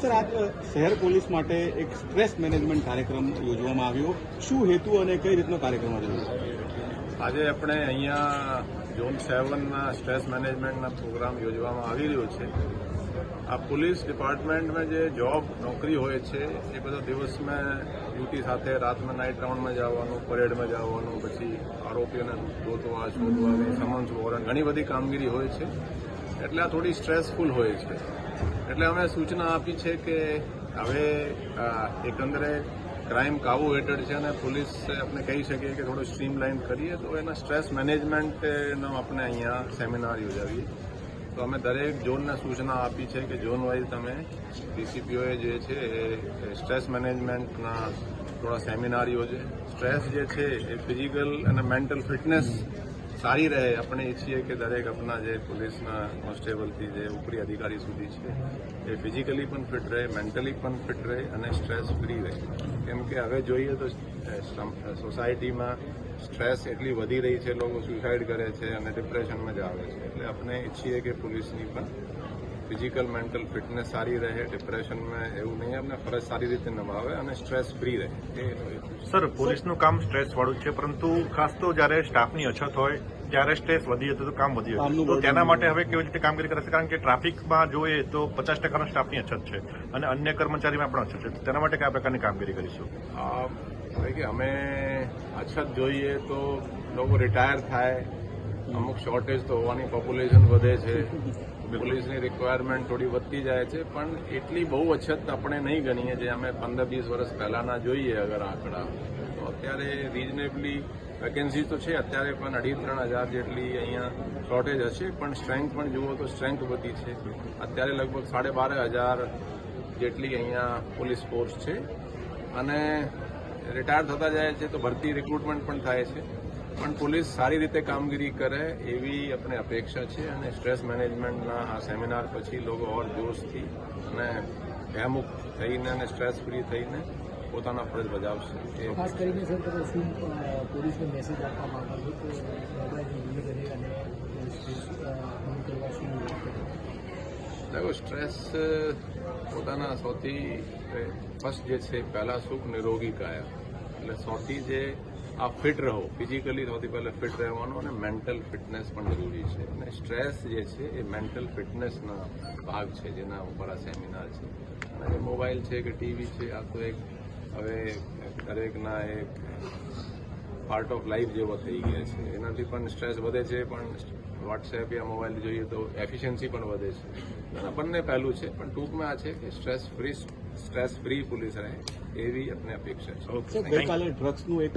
Sir, આજ શહેર police માટે એક સ્ટ્રેસ મેનેજમેન્ટ કાર્યક્રમ યોજવામાં આવ્યો. શું હેતુ અને કઈ રીતનો કાર્યક્રમ હતો? આજે આપણે અહીંયા ઝોન સેવનના સ્ટ્રેસ મેનેજમેન્ટના પ્રોગ્રામ યોજવામાં આવી રહ્યો છે. આ પોલીસ ડિપાર્ટમેન્ટમાં જે જોબ, નોકરી હોય છે, એ બધો દિવસમાં ડ્યુટી સાથે રાતમાં નાઇટ રાઉન્ડમાં જવાનું પરેડમાં જવાનું પછી આરોપીઓને ગોતવા શોધવા, સમન્સ, વોરંટ, ઘણી બધી કામગીરી હોય છે. એટલે આ થોડી સ્ટ્રેસફુલ હોય છે. એટલે અમે સૂચના આપી છે કે હવે એકંદરે ક્રાઇમ કાબુ હેઠળ છે અને પોલીસ આપણે કહી શકીએ કે થોડું સ્ટ્રીમલાઇન કરીએ, તો એના સ્ટ્રેસ મેનેજમેન્ટનો આપણે અહીંયા સેમિનાર યોજાવીએ. તો અમે દરેક ઝોનને સૂચના આપી છે કે ઝોન વાઇઝ તમે ડીસીપીઓએ જે છે એ સ્ટ્રેસ મેનેજમેન્ટના થોડા સેમિનાર યોજે. સ્ટ્રેસ જે છે એ ફિઝિકલ અને મેન્ટલ ફિટનેસ સારી રહે. આપણે ઈચ્છીએ કે દરેક આપણા જે પોલીસના કોન્સ્ટેબલથી જે ઉપરી અધિકારી સુધી છે, એ ફિઝિકલી પણ ફિટ રહે, મેન્ટલી પણ ફિટ રહે અને સ્ટ્રેસ ફ્રી રહે. કેમ કે હવે જોઈએ તો સોસાયટીમાં સ્ટ્રેસ એટલી વધી રહી છે, લોકો સુસાઇડ કરે છે અને ડિપ્રેશનમાં જ આવે છે. એટલે આપણે ઈચ્છીએ કે પોલીસની પણ ફિઝિકલ મેન્ટલ ફિટનેસ સારી રહે ડિપ્રેશનમાં એવું નહીં એમને ફરજ સારી રીતે નભાવે અને સ્ટ્રેસ ફ્રી રહે. સર પોલીસનું કામ સ્ટ્રેસ વાળું છે પરંતુ ખાસ તો જ્યારે સ્ટાફની અછત હોય ત્યારે સ્ટ્રેસ વધી જતો તો કામ વધી જતું તો તેના માટે હવે કેવી રીતે કામગીરી કરશે કારણ કે ટ્રાફિકમાં જોઈએ તો પચાસ ટકાનો સ્ટાફની અછત છે અને અન્ય કર્મચારીમાં પણ અછત છે. તેના માટે કયા પ્રકારની કામગીરી કરીશું? કે અમે અછત જોઈએ તો લોકો રિટાયર થાય અમુક શોર્ટેજ તો હોવાની પોપ્યુલેશન વધે છે. પોલીસની રિક્વાયરમેન્ટ થોડી વધતી જાય છે, પણ એટલી બહુ અછત આપણે નહીં ગણીએ જે અમે પંદર વીસ વર્ષ પહેલાના જોઈએ અગર આંકડા. તો અત્યારે રિઝનેબલી વેકેન્સી તો છે, અત્યારે પણ અઢી ત્રણ હજાર જેટલી અહીંયા શોર્ટેજ હશે, પણ સ્ટ્રેન્થ પણ જુઓ તો સ્ટ્રેન્થ વધી છે. અત્યારે લગભગ સાડે બાર હજાર જેટલી અહીંયા પોલીસ ફોર્સ છે. અને રિટાયર થતા જાય છે તો ભરતી રિક્રુટમેન્ટ પણ થાય છે. પણ પોલીસ સારી રીતે કામગીરી કરે એવી આપણે અપેક્ષા છે અને સ્ટ્રેસ મેનેજમેન્ટના આ સેમિનાર પછી લોકો ઓર જોશથી અને ભયમુક્ત થઈને અને સ્ટ્રેસ ફ્રી થઈને પોતાના ફરજ બજાવશે. ખાસ કરીને સર પોલીસને મેસેજ આપવા માંગો છો સ્ટ્રેસ પોતાના સૌથી ફર્સ્ટ જે છે પહેલાં સુખ નિરોગી કાયા. એટલે સૌથી જે આ ફિટ રહો. ફિઝિકલી સૌથી પહેલા ફિટ રહેવાનું અને મેન્ટલ ફિટનેસ પણ જરૂરી છે. અને સ્ટ્રેસ જે છે એ મેન્ટલ ફિટનેસના ભાગ છે જેના ઉપર આ સેમિનાર છે. અને જે મોબાઈલ છે કે ટીવી છે આ તો એક હવે દરેકના એક પાર્ટ ઓફ લાઈફ જેવો થઈ ગયા છે. એનાથી પણ સ્ટ્રેસ વધે છે પણ વોટ્સએપ યા મોબાઈલ જોઈએ તો એફિશિયન્સી પણ વધે છે. અને બંને પહેલું છે પણ ટૂંકમાં આ છે કે stress free stress free police રહે એવી આપણે અપેક્ષા છે. ગઈકાલે ડ્રગ્સનું એક